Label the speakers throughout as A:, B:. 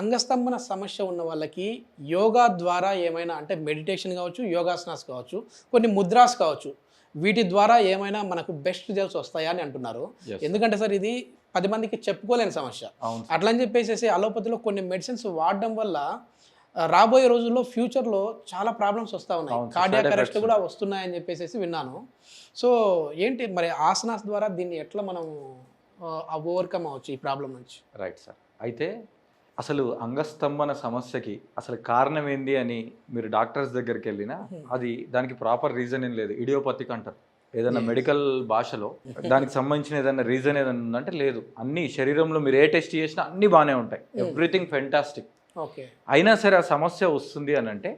A: అంగస్తంభన సమస్య ఉన్న వాళ్ళకి యోగా ద్వారా ఏమైనా అంటే మెడిటేషన్ కావచ్చు యోగాసనాస్ కావచ్చు కొన్ని ముద్రాస్ కావచ్చు వీటి ద్వారా ఏమైనా మనకు బెస్ట్ రిజల్ట్స్ వస్తాయా అని అంటున్నారు. ఎందుకంటే సార్ ఇది పది మందికి చెప్పుకోలేని సమస్య.
B: అవును
A: అట్లా అని చెప్పేసి అలోపతిలో కొన్ని మెడిసిన్స్ వాడడం వల్ల రాబోయే రోజుల్లో ఫ్యూచర్లో చాలా ప్రాబ్లమ్స్ వస్తూ ఉన్నాయి. కార్డియాక్ అరెస్ట్ కూడా వస్తున్నాయని చెప్పేసి విన్నాను. సో ఏంటి మరి ఆసనాస్ ద్వారా దీన్ని ఎట్లా మనం ఓవర్కమ్ అవ్వచ్చు ఈ ప్రాబ్లం నుంచి?
B: Right sir. అయితే అసలు అంగస్తంభన సమస్యకి అసలు కారణం ఏంది అని మీరు డాక్టర్స్ దగ్గరికి వెళ్ళినా అది దానికి ప్రాపర్ రీజన్ ఏం లేదు. ఇడియోపతిక్ అంటారు. ఏదైనా మెడికల్ భాషలో దానికి సంబంధించిన ఏదైనా రీజన్ ఏదైనా ఉందంటే లేదు. అన్ని శరీరంలో మీరు ఏ టెస్ట్ చేసినా అన్ని బాగానే ఉంటాయి. Everything fantastic
A: okay.
B: అయినా సరే ఆ సమస్య వస్తుంది అని అంటే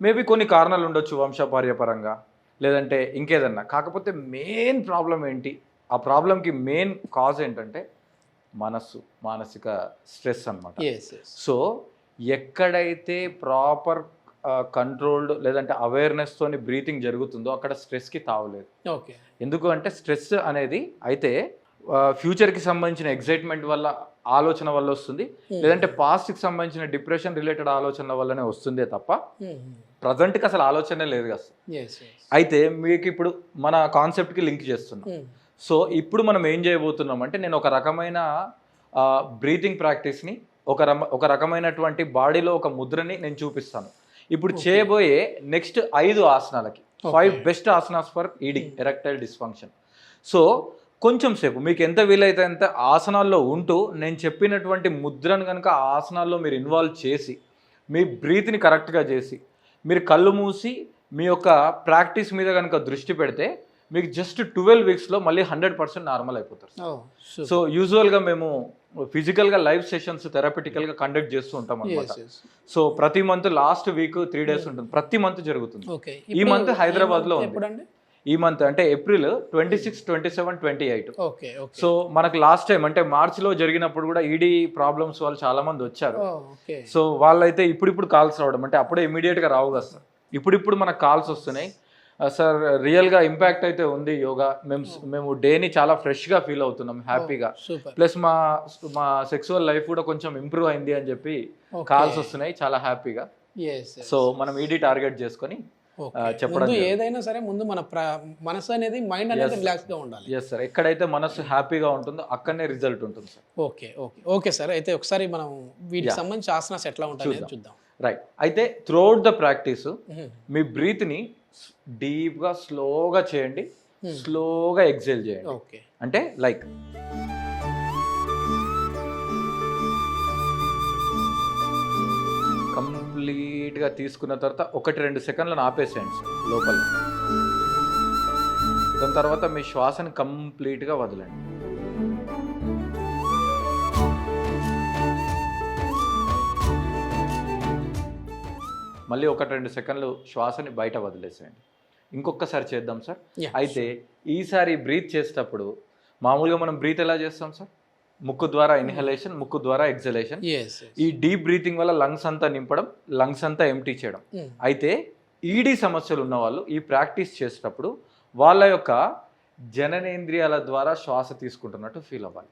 B: మేబీ కొన్ని కారణాలు ఉండొచ్చు వంశపార్యపరంగా లేదంటే ఇంకేదన్నా. కాకపోతే మెయిన్ ప్రాబ్లం ఏంటి? ఆ ప్రాబ్లంకి మెయిన్ కాజ్ ఏంటంటే మనస్సు మానసిక స్ట్రెస్
A: ఎస్
B: సో ఎక్కడైతే ప్రాపర్ కంట్రోల్డ్ లేదంటే అవేర్నెస్ తోని బ్రీతింగ్ జరుగుతుందో అక్కడ స్ట్రెస్కి తావలేదు.
A: ఓకే.
B: ఎందుకు అంటే స్ట్రెస్ అనేది అయితే ఫ్యూచర్కి సంబంధించిన ఎగ్జైట్మెంట్ వల్ల ఆలోచన వల్ల వస్తుంది. లేదంటే పాస్ట్కి సంబంధించిన డిప్రెషన్ రిలేటెడ్ ఆలోచనల వల్లనే వస్తుందే తప్ప ప్రజెంట్కి అసలు ఆలోచనే లేదు కదా అయితే మీకు ఇప్పుడు మన కాన్సెప్ట్కి లింక్ చేస్తున్నాం. సో ఇప్పుడు మనం ఏం చేయబోతున్నాం అంటే నేను ఒక రకమైన బ్రీతింగ్ ప్రాక్టీస్ని ఒక రమ ఒక రకమైనటువంటి బాడీలో ఒక ముద్రని నేను చూపిస్తాను. ఇప్పుడు చేయబోయే నెక్స్ట్ ఐదు ఆసనాలకి five best asanas for ending erectile dysfunction so కొంచెం సేపు మీకు ఎంత వీలైతే అంత ఆసనాల్లో ఉంటూ నేను చెప్పినటువంటి ముద్రను కనుక ఆ ఆసనాల్లో మీరు ఇన్వాల్వ్ చేసి మీ బ్రీత్ని కరెక్ట్గా చేసి మీరు కళ్ళు మూసి మీ యొక్క ప్రాక్టీస్ మీద కనుక దృష్టి పెడితే మీకు జస్ట్ ట్వెల్వ్ వీక్స్లో మళ్ళీ హండ్రెడ్ పర్సెంట్ నార్మల్ అయిపోతారు సో యూజువల్గా మేము ఫిజికల్గా లైవ్ సెషన్స్ థెరపిటికల్గా కండక్ట్ చేస్తూ ఉంటాం అనమాట సో ప్రతి month last week three days ఉంటుంది. ప్రతి మంత్ జరుగుతుంది. ఈ month హైదరాబాద్లో ఉంది. ఈ మంత్ అంటే April twenty six twenty seven twenty eight so మనకు లాస్ట్ టైం అంటే మార్చిలో జరిగినప్పుడు కూడా ఈడీ ప్రాబ్లమ్స్ వాళ్ళు చాలా మంది వచ్చారు
A: ఓకే
B: సో వాళ్ళైతే ఇప్పుడిప్పుడు కాల్స్ రావడం. అంటే అప్పుడే immediate గా రావు కదా సార్. ఇప్పుడిప్పుడు మనకు కాల్స్ వస్తున్నాయి. సార్ రియల్గా ఇంపాక్ట్ అయితే ఉంది యోగా. మేము మేము డేని చాలా ఫ్రెష్గా ఫీల్ అవుతున్నాం హ్యాపీగా. ప్లస్ మా మా సెక్సువల్ లైఫ్ కూడా కొంచెం ఇంప్రూవ్ అయింది అని చెప్పి కాల్స్ వస్తున్నాయి చాలా హ్యాపీగా. సో మనం ఈడీ టార్గెట్ చేసుకొని చెప్పడం
A: ఏదైనా సరే ముందు మన ప్ర- మనసు అనేది మైండ్ అనేది రిలాక్స్గా ఉండాలి.
B: ఎస్ సార్ ఎక్కడైతే మనసు హ్యాపీగా ఉంటుందో అక్కడనే రిజల్ట్ ఉంటుంది sir
A: okay okay. Okay sir అయితే ఒకసారి మనం వీటికి సంబంధించి ఆసనాస్ ఎట్లా ఉంటాయి చూద్దాం.
B: రైట్ అయితే త్రూఅవుట్ ద ప్రాక్టీస్. మీ బ్రీత్ని డీప్గా స్లోగా చేయండి. స్లోగా ఎగ్జైల్ చేయండి.
A: ఓకే.
B: అంటే లైక్ కంప్లీట్గా తీసుకున్న తర్వాత ఒకటి రెండు సెకండ్లను ఆపేసేయండి సార్ లోపల. దాని తర్వాత మీ శ్వాసని కంప్లీట్గా వదలండి. మళ్ళీ ఒకటి రెండు సెకండ్లు శ్వాసని బయట వదిలేసేయండి. ఇంకొకసారి చేద్దాం సార్. అయితే ఈసారి బ్రీత్ చేసేటప్పుడు మామూలుగా మనం బ్రీత్ ఎలా చేస్తాం సార్? ముక్కు ద్వారా ఇన్హలేషన్ ముక్కు ద్వారా ఎగ్జలేషన్.
A: ఎస్
B: ఈ డీప్ బ్రీతింగ్ వల్ల లంగ్స్ అంతా నింపడం లంగ్స్ అంతా ఎంటీ చేయడం. అయితే ఈడీ సమస్యలు ఉన్న వాళ్ళు ఈ ప్రాక్టీస్ చేసేటప్పుడు వాళ్ళ యొక్క జననేంద్రియాల ద్వారా శ్వాస తీసుకుంటున్నట్టు ఫీల్ అవ్వాలి.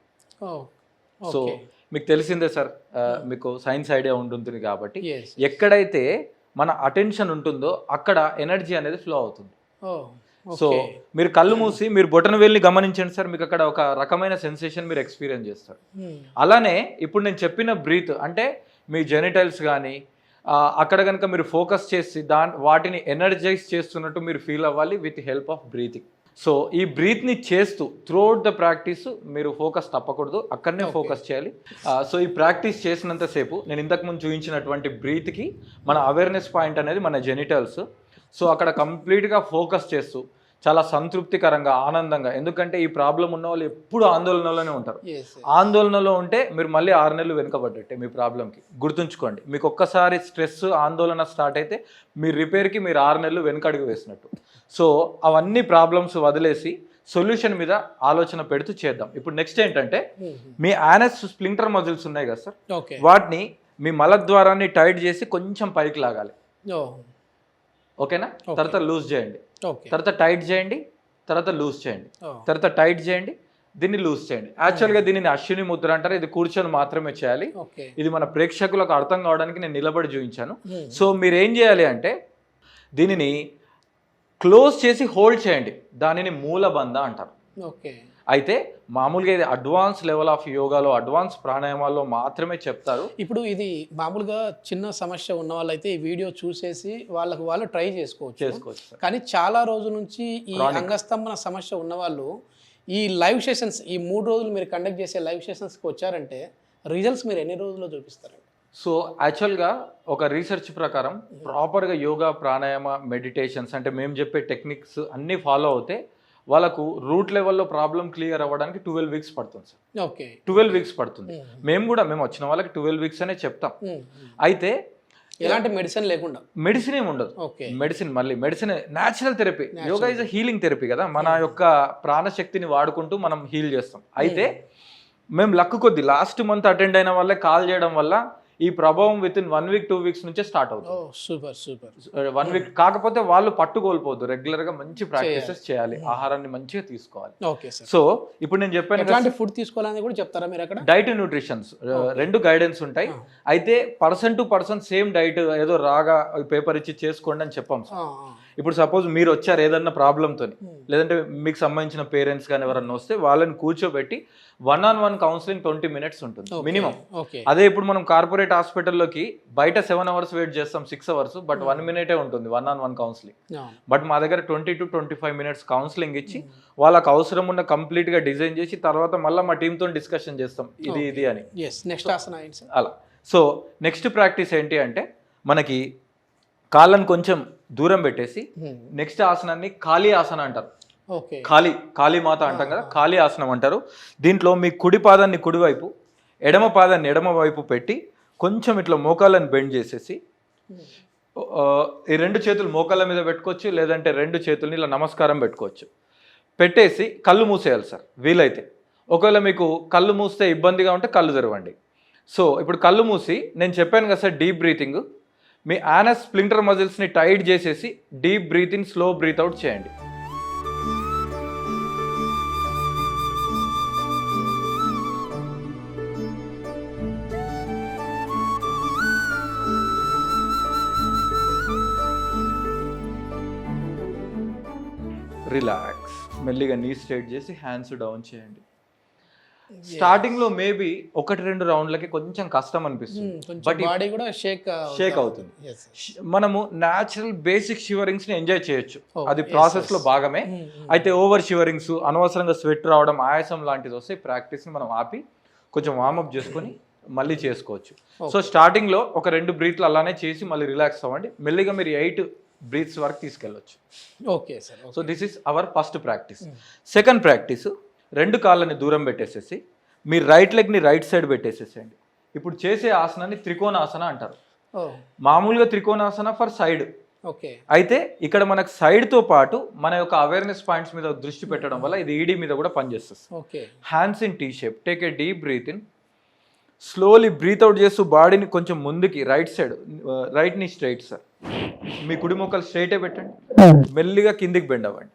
B: సో
A: ఓకే
B: మీకు తెలిసిందే సార్ ఆ, మీకు సైన్స్ ఐడియా ఉంటుంది కాబట్టి ఎక్కడైతే మన అటెన్షన్ ఉంటుందో అక్కడ ఎనర్జీ అనేది ఫ్లో అవుతుంది. సో మీరు కళ్ళు మూసి మీరు బొటన వెళ్ళి గమనించండి సార్ మీకు అక్కడ ఒక రకమైన సెన్సేషన్ మీరు ఎక్స్పీరియన్స్ చేస్తారు. అలానే ఇప్పుడు నేను చెప్పిన బ్రీత్ అంటే మీ జెనిటల్స్ కానీ అక్కడ కనుక మీరు ఫోకస్ చేసి దాని వాటిని ఎనర్జైజ్ చేస్తున్నట్టు మీరు ఫీల్ అవ్వాలి with help of breathing so ఈ బ్రీత్ని చేస్తూ త్రూఅవుట్ ద ప్రాక్టీస్ మీరు ఫోకస్ తప్పకూడదు. అక్కడనే ఫోకస్ చేయాలి. సో ఈ ప్రాక్టీస్ చేసినంతసేపు నేను ఇంతకుముందు చూపించినటువంటి బ్రీత్కి మన అవేర్నెస్ పాయింట్ అనేది మన జెనిటల్స్ సో అక్కడ కంప్లీట్గా ఫోకస్ చేస్తూ చాలా సంతృప్తికరంగా ఆనందంగా ఎందుకంటే ఈ ప్రాబ్లం ఉన్న వాళ్ళు ఎప్పుడు ఆందోళనలోనే ఉంటారు. ఆందోళనలో ఉంటే మీరు మళ్ళీ ఆరు నెలలు వెనుకబడ్డట్టే మీ ప్రాబ్లంకి గుర్తుంచుకోండి. మీకు ఒక్కసారి స్ట్రెస్ ఆందోళన స్టార్ట్ అయితే మీ రిపేర్కి మీరు ఆరు నెలలు వెనుకడుగు వేసినట్టు. సో అవన్నీ ప్రాబ్లమ్స్ వదిలేసి సొల్యూషన్ మీద ఆలోచన పెడుతూ చేద్దాం. ఇప్పుడు నెక్స్ట్ ఏంటంటే మీ యానస్ స్ప్లింటర్ మజిల్స్ ఉన్నాయి కదా సార్ వాటిని మీ మలద్వారాన్ని టైట్ చేసి కొంచెం పైకి లాగాలి. ఓకేనా? తర్వాత లూజ్ చేయండి. తర్వాత టైట్ చేయండి తర్వాత లూజ్ చేయండి. తర్వాత టైట్ చేయండి దీన్ని లూజ్ చేయండి. యాక్చువల్గా దీనిని అశ్విని ముద్ర అంటారు ఇది కూర్చొని మాత్రమే చేయాలి. ఇది మన ప్రేక్షకులకు అర్థం కావడానికి నేను నిలబడి చూపించాను. సో మీరు ఏం చేయాలి అంటే దీనిని క్లోజ్ చేసి హోల్డ్ చేయండి. దానిని మూలబంధ అంటారు.
A: ఓకే.
B: అయితే మామూలుగా ఇది అడ్వాన్స్ లెవెల్ ఆఫ్ యోగాలో అడ్వాన్స్ ప్రాణాయామాల్లో మాత్రమే చెప్తారు.
A: ఇప్పుడు ఇది మామూలుగా చిన్న సమస్య ఉన్న వాళ్ళైతే ఈ వీడియో చూసేసి వాళ్ళకు వాళ్ళు ట్రై చేసుకోవచ్చు.
B: చేసుకోవచ్చు.
A: కానీ చాలా రోజుల నుంచి ఈ. అంగస్తంభన సమస్య ఉన్న వాళ్ళు ఈ లైవ్ సెషన్స్ ఈ మూడు రోజులు మీరు కండక్ట్ చేసే లైవ్ సెషన్స్కి వచ్చారంటే రిజల్ట్స్ మీరు ఎన్ని రోజుల్లో చూపిస్తారండి
B: సో యాక్చువల్గా ఒక రీసెర్చ్ ప్రకారం ప్రాపర్గా యోగా ప్రాణాయామ మెడిటేషన్స్ అంటే మేము చెప్పే టెక్నిక్స్ అన్నీ ఫాలో అవుతే వాళ్ళకు రూట్ లెవెల్లో ప్రాబ్లం క్లియర్ అవ్వడానికి ట్వెల్వ్ వీక్స్ పడుతుంది సార్.
A: ఓకే.
B: ట్వెల్వ్ వీక్స్ పడుతుంది. మేము. కూడా మేము వచ్చిన వాళ్ళకి ట్వెల్వ్ వీక్స్ అనే చెప్తాం. అయితే
A: ఎలాంటి మెడిసిన్ లేకుండా?
B: మెడిసిన్ ఏమి ఉండదు. మెడిసిన్ మళ్ళీ medicine natural therapy. Yoga is healing therapy కదా. మన యొక్క ప్రాణశక్తిని వాడుకుంటూ మనం హీల్ చేస్తాం. అయితే మేము లక్ కొద్ది లాస్ట్ మంత్ అటెండ్ అయిన వాళ్ళే కాల్ చేయడం వల్ల ఈ ప్రభావం with in one week two weeks నుంచే స్టార్ట్ అవుతుంది.
A: సూపర్ సూపర్
B: వన్ వీక్ కాకపోతే వాళ్ళు పట్టు కోల్పోవద్దు రెగ్యులర్గా మంచి ప్రాక్టీసెస్ చేయాలి. ఆహారాన్ని మంచిగా తీసుకోవాలి.
A: ఓకే
B: సో ఇప్పుడు నేను చెప్పాను
A: ఫుడ్ తీసుకోవాలని కూడా చెప్తారా మీరు అక్కడ?
B: డైట్ న్యూట్రిషన్స్ రెండు గైడెన్స్ ఉంటాయి. అయితే person to person same diet ఏదో రాగా పేపర్ ఇచ్చి చేసుకోండి అని చెప్పాం సార్. ఇప్పుడు సపోజ్ మీరు వచ్చారు ఏదన్నా ప్రాబ్లంతో లేదంటే మీకు సంబంధించిన పేరెంట్స్ కానీ ఎవరన్నా వస్తే వాళ్ళని కూర్చోబెట్టి one on one counselling twenty minutes ఉంటుంది మినిమం అదే ఇప్పుడు మనం కార్పొరేట్ హాస్పిటల్లోకి బయట సెవెన్ అవర్స్ వెయిట్ చేస్తాం సిక్స్ అవర్స్ బట్ వన్ మినిటే ఉంటుంది one on one counselling but మా దగ్గర twenty to twenty five minutes counselling ఇచ్చి వాళ్ళకి అవసరం ఉన్న కంప్లీట్గా డిజైన్ చేసి తర్వాత మళ్ళీ మా టీంతో డిస్కషన్ చేస్తాం ఇది ఇది అని.
A: నెక్స్ట్
B: అలా. సో నెక్స్ట్ ప్రాక్టీస్ ఏంటి అంటే మనకి కాళ్ళని కొంచెం దూరం పెట్టేసి నెక్స్ట్ ఆసనాన్ని ఖాళీ ఆసన అంటారు. ఖాళీ ఖాళీ మాత అంటాం కదా ఖాళీ ఆసనం అంటారు. దీంట్లో మీ కుడి పాదాన్ని కుడివైపు ఎడమ పాదాన్ని ఎడమ వైపు పెట్టి కొంచెం ఇట్లా మోకాళ్ళని బెండ్ చేసేసి ఆ, ఈ రెండు చేతులు మోకాళ్ళ మీద పెట్టుకోవచ్చు లేదంటే రెండు చేతుల్ని ఇలా నమస్కారం పెట్టుకోవచ్చు. పెట్టేసి కళ్ళు మూసేయాలి సార్ వీలైతే. ఒకవేళ మీకు కళ్ళు మూస్తే ఇబ్బందిగా ఉంటే కళ్ళు తెరవండి. సో ఇప్పుడు కళ్ళు మూసి నేను చెప్పాను కదా సార్ డీప్ బ్రీతింగ్. మీ యానస్ స్ప్లింటర్ మజిల్స్ని టైట్ చేసేసి deep breath in slow breath out చేయండి. రిలాక్స్ మెల్లిగా నీ స్ట్రైట్ చేసి హ్యాండ్స్ డౌన్ చేయండి. స్టార్టింగ్లో మేబీ ఒకటి రెండు రౌండ్లకి కొంచెం కష్టం అనిపిస్తుంది. బట్
A: బాడీ కూడా షేక్
B: షేక్ అవుతుంది. మనము న్యాచురల్ బేసిక్ షివరింగ్స్ని ఎంజాయ్ చేయొచ్చు.
A: Oh,
B: అది
A: ప్రాసెస్లో.
B: భాగమే. అయితే ఓవర్ షివరింగ్స్ అనవసరంగా స్వెట్ రావడం ఆయాసం లాంటిది వస్తే ప్రాక్టీస్ని మనం ఆపి కొంచెం వార్మప్ చేసుకొని మళ్ళీ చేసుకోవచ్చు. సో స్టార్టింగ్లో ఒక రెండు బ్రీత్లు అలానే చేసి మళ్ళీ రిలాక్స్ అవ్వండి. మెల్లిగా మీరు ఎయిట్ బ్రీత్స్ వరకు తీసుకెళ్ళొచ్చు.
A: Okay sir
B: so this is our first practice second practice రెండు కాళ్ళని దూరం పెట్టేసేసి మీ రైట్ లెగ్ని రైట్ సైడ్ పెట్టేసేసేయండి. ఇప్పుడు చేసే ఆసనాన్ని త్రికోణాసన అంటారు.
A: ఓ.
B: మామూలుగా త్రికోణాసన ఫర్ సైడ్
A: ఓకే.
B: అయితే ఇక్కడ మనకు సైడ్తో పాటు మన యొక్క అవేర్నెస్ పాయింట్స్ మీద దృష్టి పెట్టడం వల్ల ఇది ఈడీ మీద కూడా పనిచేస్తుంది.
A: Okay.
B: Hands in T shape take a deep breath in slowly breath out చేస్తూ బాడీని కొంచెం ముందుకి రైట్ సైడ్ రైట్ని స్ట్రైట్ సార్ మీ కుడి మొక్కలు స్ట్రైటే పెట్టండి. మెల్లిగా కిందికి బెండ్ అవ్వండి.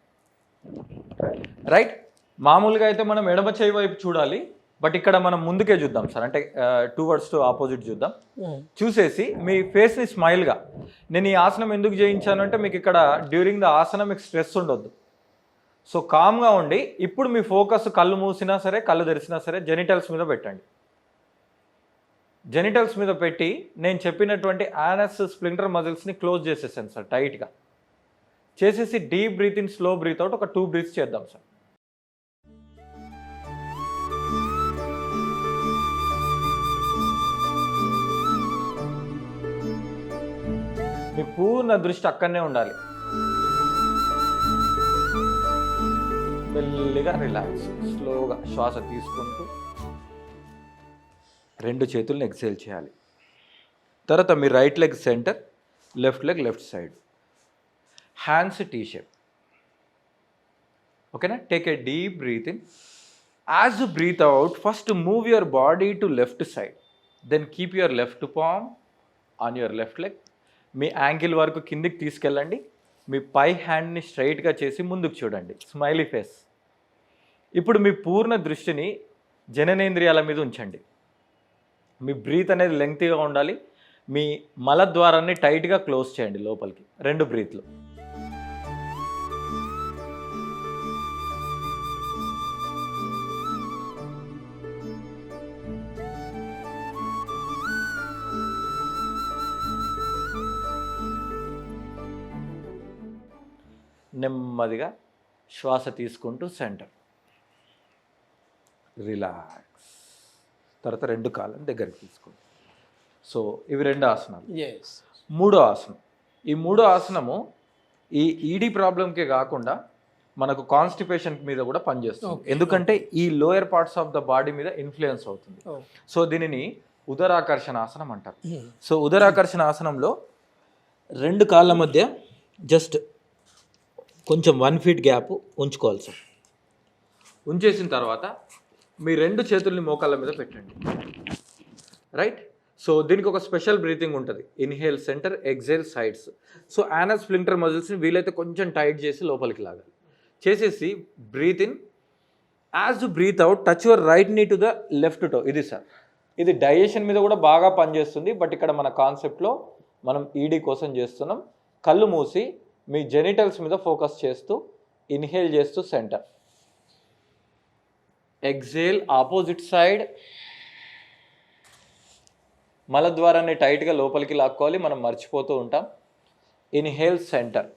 B: రైట్ మామూలుగా అయితే మనం ఎడమ చేయి వైపు చూడాలి బట్ ఇక్కడ మనం ముందుకే చూద్దాం సార్. అంటే టూ వర్డ్స్ టు ఆపోజిట్ చూద్దాం. చూసేసి మీ ఫేస్ని స్మైల్గా నేను ఈ ఆసనం ఎందుకు చేయించాను అంటే మీకు ఇక్కడ డ్యూరింగ్ ద ఆసనం మీకు స్ట్రెస్ ఉండొద్దు. సో కామ్గా ఉండి ఇప్పుడు మీ ఫోకస్ కళ్ళు మూసినా సరే కళ్ళు తెరిచినా సరే జెనిటల్స్ మీద పెట్టండి. జెనిటల్స్ మీద పెట్టి నేను చెప్పినటువంటి యానస్ స్ప్లింటర్ మజిల్స్ని క్లోజ్ చేసేసాను సార్ టైట్గా చేసేసి deep breath in slow breath out ఒక టూ బ్రీత్స్ చేద్దాం సార్. మీ పూర్ణ దృష్టి అక్కడనే ఉండాలి. మెల్లిగా రిలాక్స్ స్లోగా శ్వాస తీసుకుంటూ రెండు చేతులను ఎక్సైల్ చేయాలి. తర్వాత మీ right leg centre left leg left side hands T shape ఓకేనా take a deep breath in as breath out first move your body to left side then keep your left palm on your left leg me ankle వరకు కిందికి తీసుకెళ్ళండి. మీ పై హ్యాండ్ని స్ట్రైట్గా చేసి ముందుకు చూడండి. Smiley face ఇప్పుడు మీ పూర్ణ దృష్టిని జననేంద్రియాల మీద ఉంచండి. మీ బ్రీత్ అనేది లెంగ్తీగా ఉండాలి. మీ మల ద్వారాన్ని టైట్గా క్లోజ్ చేయండి లోపలికి. రెండు బ్రీత్లు నెమ్మదిగా శ్వాస తీసుకుంటూ సెంటర్. రిలాక్స్. తర్వాత రెండు కాళ్ళని దగ్గరికి తీసుకోండి. సో ఇవి రెండు ఆసనాలు. మూడో ఆసనం. ఈ మూడో ఆసనము ఈ ఈడీ ప్రాబ్లంకే కాకుండా మనకు కాన్స్టిపేషన్ మీద కూడా పనిచేస్తుంది. ఎందుకంటే ఈ lower parts of the body మీద ఇన్ఫ్లుయెన్స్ అవుతుంది. సో దీనిని ఉదరాకర్షణ ఆసనం అంటారు. సో ఉదరాకర్షణ ఆసనంలో రెండు కాళ్ళ మధ్య జస్ట్ కొంచెం వన్ ఫీట్ గ్యాప్ ఉంచుకోవాలి సార్ ఉంచేసిన తర్వాత మీ రెండు చేతుల్ని మోకాళ్ళ మీద పెట్టండి. రైట్ సో దీనికి ఒక స్పెషల్ బ్రీతింగ్ ఉంటుంది. Inhale centre exhale sides so anus sphincter మజిల్స్ని వీలైతే కొంచెం టైట్ చేసి లోపలికి లాగాలి. చేసేసి breath in as to breath out touch your right knee to the left toe ఇది సార్ ఇది డైజెషన్ మీద కూడా బాగా పనిచేస్తుంది. బట్ ఇక్కడ మన కాన్సెప్ట్లో మనం ఈడీ కోసం చేస్తున్నాం. కళ్ళు మూసి మీ జెనిటల్స్ మీద ఫోకస్ చేస్తూ ఇన్హేల్ చేస్తూ సెంటర్ ఎగ్జేల్ ఆపోజిట్ సైడ్ మల ద్వారాన్ని టైట్గా లోపలికి లాక్కోవాలి మనం మర్చిపోతూ ఉంటాం. ఇన్హేల్ సెంటర్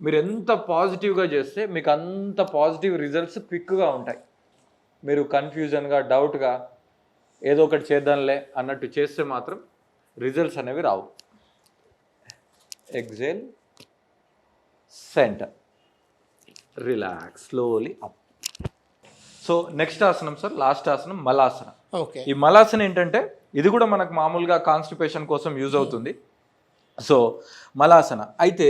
B: మీరు ఎంత పాజిటివ్గా చేస్తే మీకు అంత పాజిటివ్ రిజల్ట్స్ క్విక్గా ఉంటాయి. మీరు కన్ఫ్యూజన్గా డౌట్గా ఏదో ఒకటి చేద్దాంలే అన్నట్టు చేస్తే మాత్రం రిజల్ట్స్ అనేవి రావు. Exhale centre. Relax slowly up so next ఆసనం సార్ లాస్ట్ ఆసనం మలాసనం.
A: ఓకే
B: ఈ మలాసన ఏంటంటే ఇది కూడా మనకు మామూలుగా కాన్స్టిపేషన్ కోసం యూజ్ అవుతుంది. సో మలాసన. అయితే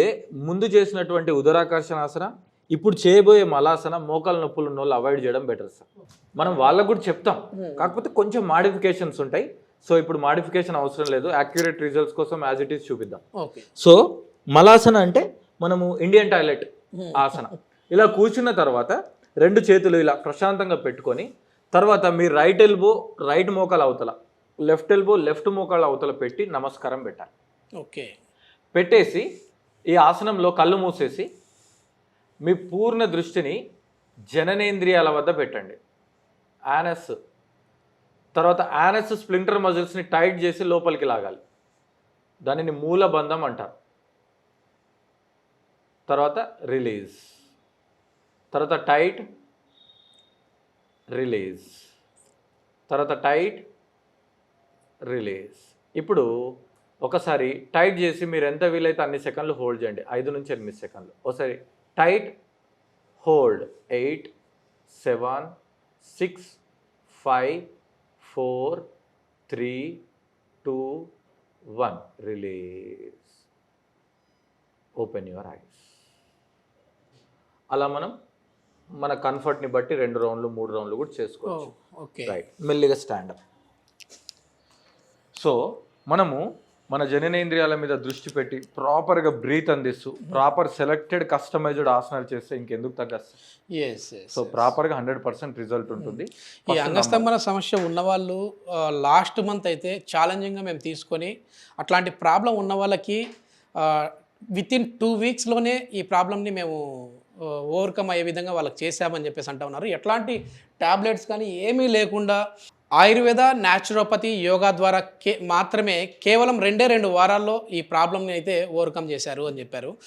B: ముందు చేసినటువంటి ఉదరాకర్షణ ఆసన ఇప్పుడు చేయబోయే మలాసన మోకాల నొప్పులు ఉన్న వాళ్ళు అవాయిడ్ చేయడం బెటర్ సార్ మనం వాళ్ళకు కూడా చెప్తాం. కాకపోతే కొంచెం మాడిఫికేషన్స్ ఉంటాయి. సో ఇప్పుడు మాడిఫికేషన్ అవసరం లేదు. యాక్యురేట్ రిజల్ట్స్ కోసం యాజ్ ఇట్ ఈస్ చూపిద్దాం.
A: ఓకే
B: సో మలాసన అంటే మనము ఇండియన్ టాయిలెట్ ఆసన. ఇలా కూర్చున్న తర్వాత రెండు చేతులు ఇలా ప్రశాంతంగా పెట్టుకొని తర్వాత మీ రైట్ ఎల్బో రైట్ మోకాల అవతల లెఫ్ట్ ఎల్బో లెఫ్ట్ మోకాల అవతల పెట్టి నమస్కారం పెట్టాలి.
A: ఓకే.
B: పెట్టేసి ఈ ఆసనంలో కళ్ళు మూసేసి మీ పూర్ణ దృష్టిని జననేంద్రియాల వద్ద పెట్టండి. యానస్ తర్వాత యానస్ స్ప్లింటర్ మజిల్స్ని టైట్ చేసి లోపలికి లాగాలి. దానిని మూలబంధం అంటారు. తర్వాత రిలీజ్ తర్వాత టైట్ రిలీజ్ తర్వాత టైట్ రిలీజ్ ఇప్పుడు ఒకసారి టైట్ చేసి మీరు ఎంత వీలైతే అన్ని సెకండ్లు హోల్డ్ చేయండి. ఐదు నుంచి ఎనిమిది సెకండ్లు. ఒకసారి tight hold eight seven six five four three two one release open your eyes అలా మనం మన కంఫర్ట్ని బట్టి రెండు రౌండ్లు మూడు రౌండ్లు కూడా చేసుకోవచ్చు.
A: ఓకే.
B: రైట్ మెల్లిగా స్టాండప్ సో మనము మన జననేంద్రియాల మీద దృష్టి పెట్టి ప్రాపర్గా బ్రీత్ అందిస్తూ ప్రాపర్ సెలెక్టెడ్ కస్టమైజ్డ్ ఆసనాలు చేస్తే ఇంకెందుకు
A: ఎస్
B: సో ప్రాపర్గా హండ్రెడ్ పర్సెంట్ రిజల్ట్ ఉంటుంది.
A: ఈ అంగస్తంభన సమస్య ఉన్నవాళ్ళు లాస్ట్ మంత్ అయితే ఛాలెంజింగ్గా మేము తీసుకొని అట్లాంటి ప్రాబ్లం ఉన్న వాళ్ళకి విత్ ఇన్ టూ వీక్స్లోనే ఈ ప్రాబ్లమ్ని మేము ఓవర్కమ్ అయ్యే విధంగా వాళ్ళకి చేశామని చెప్పేసి అంటా ఉన్నారు. ఎట్లాంటి టాబ్లెట్స్ కానీ ఏమీ లేకుండా ఆయుర్వేద న్యాచురోపతి యోగా ద్వారా కే మాత్రమే కేవలం రెండే రెండు వారాల్లో ఈ ప్రాబ్లమ్ని అయితే ఓవర్కమ్ చేశారు అని చెప్పారు.